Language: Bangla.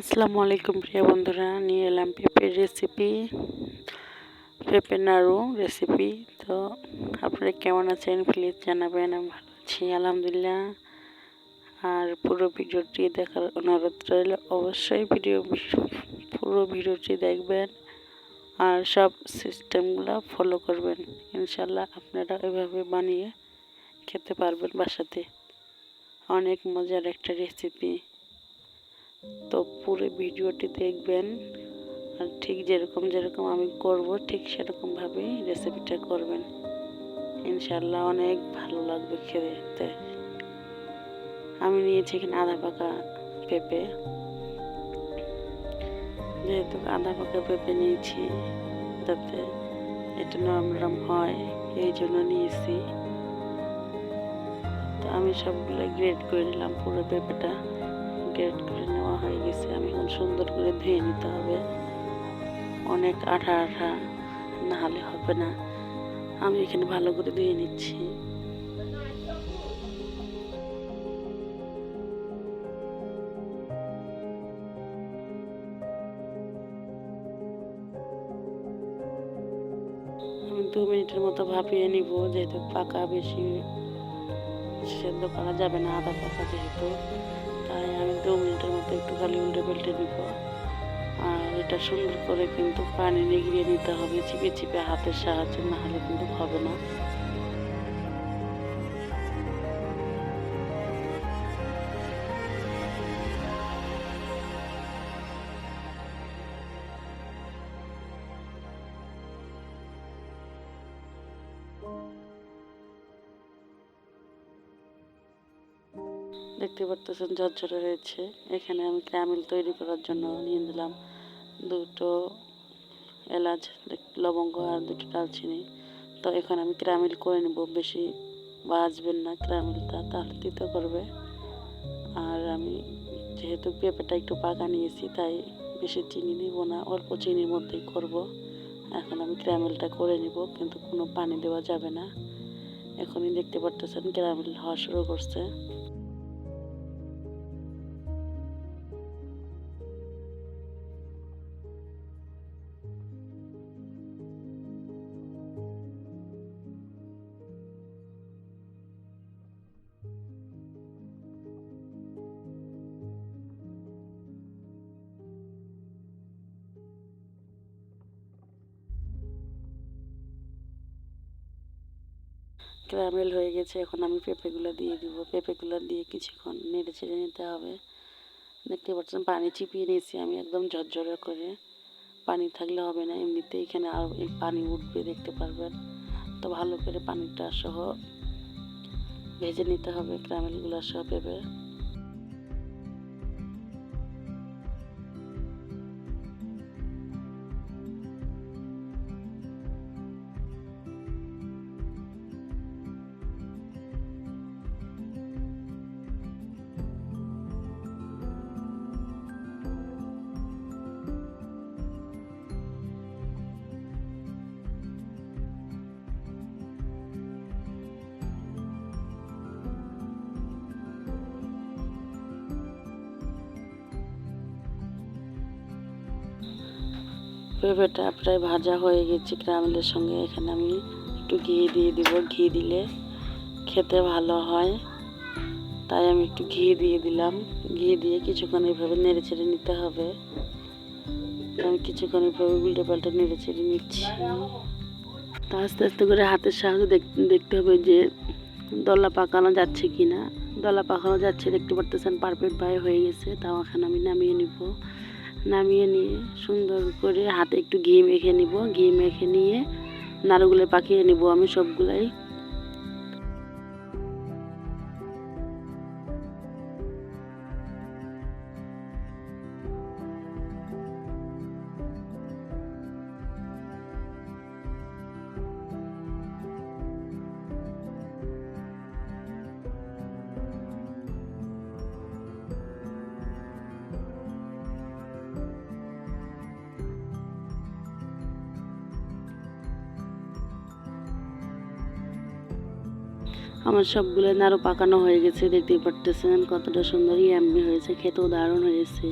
আসসালামু আলাইকুম প্রিয় বন্ধুরা, নিয়ে এলাম পেঁপের রেসিপি পেঁপে নাড়ু রেসিপি তো আপনারা কেমন আছেন প্লিজ জানাবেন, আমি ভালো আছি, আলহামদুলিল্লাহ। আর পুরো ভিডিওটি দেখার অনুরোধ রইল, অবশ্যই ভিডিও পুরো ভিডিওটি দেখবেন আর সব সিস্টেমগুলো ফলো করবেন। ইনশাল্লাহ আপনারা এভাবে বানিয়ে খেতে পারবেন বাসাতে। অনেক মজার একটা রেসিপি তো পুরো ভিডিওটি দেখবেন। আর ঠিক যেরকম যেরকম আমি করব, ঠিক সেরকমভাবেই রেসিপিটা করবেন। ইনশাল্লাহ অনেক ভালো লাগবে খেতে আমি নিয়েছি এখানে আধা পাকা পেঁপে। যেহেতু আধা পাকা পেঁপে নিয়েছি যাতে এটা নরম নরম হয়, এই জন্য নিয়েছি। তো আমি সবগুলো গ্রেড করে নিলাম পুরো পেঁপেটা। গ্রেড করে নেওয়া হয়ে গেছে। আমি এখন সুন্দর করে ধুয়ে নিতে হবে। অনেক আঠা আঠা না হলে হবে না। আমি এখানে ভালো করে ধুয়ে নিচ্ছি। দু মিনিটের মতো ভাপিয়ে নিব, যেহেতু পাকা বেশি সেদ্ধ করা যাবে না, আদা পাকা যেহেতু। তাই আমি দু মিনিটের মধ্যে একটু খালি উল্টে পাল্টে দিব। আর এটা সুন্দর করে কিন্তু পানি নিগড়িয়ে নিতে হবে, চিপে চিপে হাতের সাহায্যে না হলে কিন্তু হবে না। দেখতে পারতেছেন, ঝরঝরে হয়েছে এখানে আমি ক্যামেল তৈরি করার জন্য নিয়ে নিলাম দুটো এলাচ, লবঙ্গ আর দুটো ডালচিনি তো এখন আমি ক্যারামেল করে নেব, বেশি বাজবেন না ক্যারামেলটা, তাহলে দিতে করবে। আর আমি যেহেতু পেঁপেটা একটু পাকা নিয়েছি, তাই বেশি চিনি নিব না, অল্প চিনির মধ্যেই করব। এখন আমি ক্যারামেলটা করে নিব, কিন্তু কোনো পানি দেওয়া যাবে না। এখনই দেখতে পারতেছেন ক্যারামেল হওয়া শুরু করছে। ক্যারামেল হয়ে গেছে, এখন আমি পেঁপেগুলো দিয়ে দিব। পেঁপেগুলো দিয়ে কিছুক্ষণ নেড়ে ছেড়ে নিতে হবে। দেখতে পাচ্ছেন, পানি চিপিয়ে নিয়েছি আমি একদম ঝরঝরে করে। পানি থাকলে হবে না, এমনিতেই এখানে আর পানি উঠবে, দেখতে পারবেন। তো ভালো করে পানিটা সহ ভেজে নিতে হবে ক্যারামেলগুলো সব পেঁপে পেঁপেটা প্রায় ভাজা হয়ে গেছে। ক্যারামেলের সঙ্গে এখানে আমি একটু ঘি দিয়ে দিব। ঘি দিলে খেতে ভালো হয়। তাই আমি একটু ঘি দিয়ে দিলাম। ঘি দিয়ে কিছুক্ষণ এইভাবে নেড়ে ছেড়ে নিতে হবে। আমি কিছুক্ষণ এইভাবে উল্টে পাল্টে নেড়ে ছেড়ে নিচ্ছি। তা আস্তে আস্তে করে হাতের সাহায্যে দেখতে হবে যে দলা পাকানো যাচ্ছে কি না দলা পাকানো যাচ্ছে, দেখতে পারতেছেন পারফেক্ট ভাই হয়ে গেছে। তাও এখন আমি নামিয়ে নিব। নামিয়ে নিয়ে সুন্দর করে হাতে একটু ঘি মেখে নিব। ঘি মেখে নিয়ে নাড়ুগুলো পাকিয়ে নিব আমি সবগুলাই। আমার সবগুলো নাড়ু পাকানো হয়ে গেছে, দেখতেই পারতেছেন কতটা সুন্দরই ইয়াম্মি হয়েছে, খেতেও দারুণ হয়েছে।